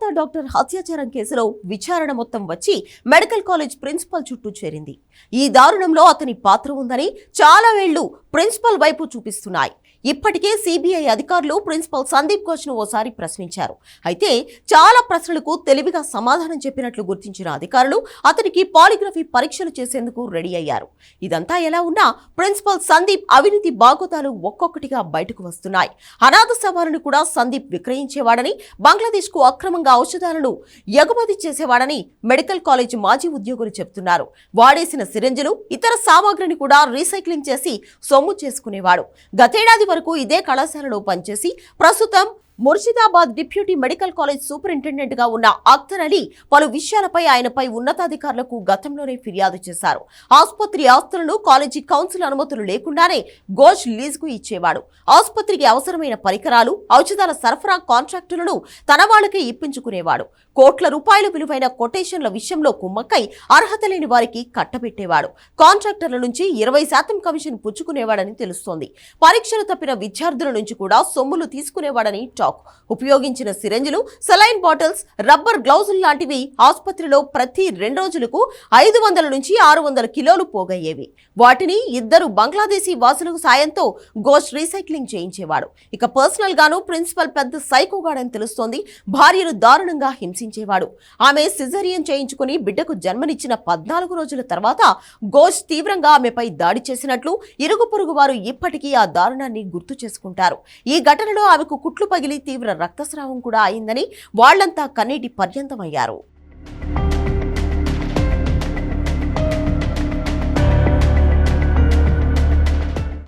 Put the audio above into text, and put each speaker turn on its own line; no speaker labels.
Calcutta doctor హత్యాచారం కేసులో విచారణ మొత్తం వచ్చి మెడికల్ కాలేజ్ ప్రిన్సిపల్ చుట్టూ చేరింది. ఈ దారుణంలో అతని పాత్ర ఉందని చాలా వేళ్ళు ప్రిన్సిపల్ వైపు చూపిస్తున్నాయి. ఇప్పటికే సిబిఐ అధికారులు ప్రిన్సిపల్ సందీప్ ఘోష్ను ఓసారి ప్రశ్నించారు. అయితే చాలా ప్రశ్నలకు తెలివిగా సమాధానం చెప్పినట్లు గుర్తించిన అధికారులు అతనికి పాలిగ్రఫీ పరీక్షలు చేసేందుకు రెడీ అయ్యారు. ఇదంతా ఎలా ఉన్నా ప్రిన్సిపల్ సందీప్ అవినీతి బాగోతాలు ఒక్కొక్కటిగా బయటకు వస్తున్నాయి. అనాథ సవాలను కూడా సందీప్ విక్రయించేవాడని బంగ్లాదేశ్కు అక్రమంగా ఔషధాలను ఎగుమతి చేసేవాడని మెడికల్ కాలేజ్ మాజీ ఉద్యోగులు చెబుతున్నారు వాడేసిన సిరంజులు ఇతర సామాగ్రిని కూడా రీసైక్లింగ్ చేసి సొమ్ము చేసుకునేవాడు. గతేడాది వరకు ఇదే కళాశాలలో పనిచేసి ప్రస్తుతం ముర్షిదాబాద్ డిప్యూటీ మెడికల్ కాలేజ్ సూపరింటెండెంట్గా ఉన్న అఖ్తర్ అలీ పలు విషయాలపై ఆయనపై ఉన్నతాధికారులకు గతంలోనే ఫిర్యాదు చేశారు. ఆసుపత్రి ఆస్తులను కాలేజీ కౌన్సిల్ అనుమతులు లేకుండానే ఘోష్ లీజుకు ఇచ్చేవాడు. ఆసుపత్రికి అవసరమైన పరికరాలు ఔషధాల సరఫరా కాంట్రాక్టులను తన వాళ్ళకే ఇప్పించుకునేవాడు. కోట్ల రూపాయలు విలువైన కొటేషన్ల విషయంలో కుమ్మక్కై అర్హత లేని వారికి కట్టబెట్టేవాడు. కాంట్రాక్టర్ల నుంచి ఇరవై శాతం కమిషన్ పుచ్చుకునేవాడని తెలుస్తోంది. పరీక్షలు తప్పిన విద్యార్థుల నుంచి కూడా సొమ్ములు తీసుకునేవాడని టాక్ ఉపయోగించిన సిరంజులు సెలైన్ బాటిల్స్ రబ్బర్ గ్లౌజులు లాంటివి ఆసుపత్రిలో ప్రతి రెండు రోజులకు ఐదు వందల నుంచి ఆరు వందల కిలోలు పోగయ్యేవి. వాటిని ఇద్దరు బంగ్లాదేశీ వాసులకు సాయంతో గోస్ట్ రీసైక్లింగ్ చేయించేవాడు. ఇక పర్సనల్ గాను ప్రిన్సిపల్ పెద్ద సైకోగాడని తెలుస్తోంది. భార్యను దారుణంగా హింసించేవాడు. ఆమె సిజరియన్ చేయించుకుని బిడ్డకు జన్మనిచ్చిన పద్నాలుగు రోజుల తర్వాత గోష్ తీవ్రంగా ఆమెపై దాడి చేసినట్లు ఇరుగు పొరుగు వారు ఇప్పటికీ ఆ దారుణాన్ని గుర్తు చేసుకుంటారు. ఈ ఘటనలో ఆమెకు కుట్లు పగిలి తీవ్ర రక్తస్రావం కూడా అయిందని వాళ్ళంతా కన్నీటి పర్యంతమయ్యారు.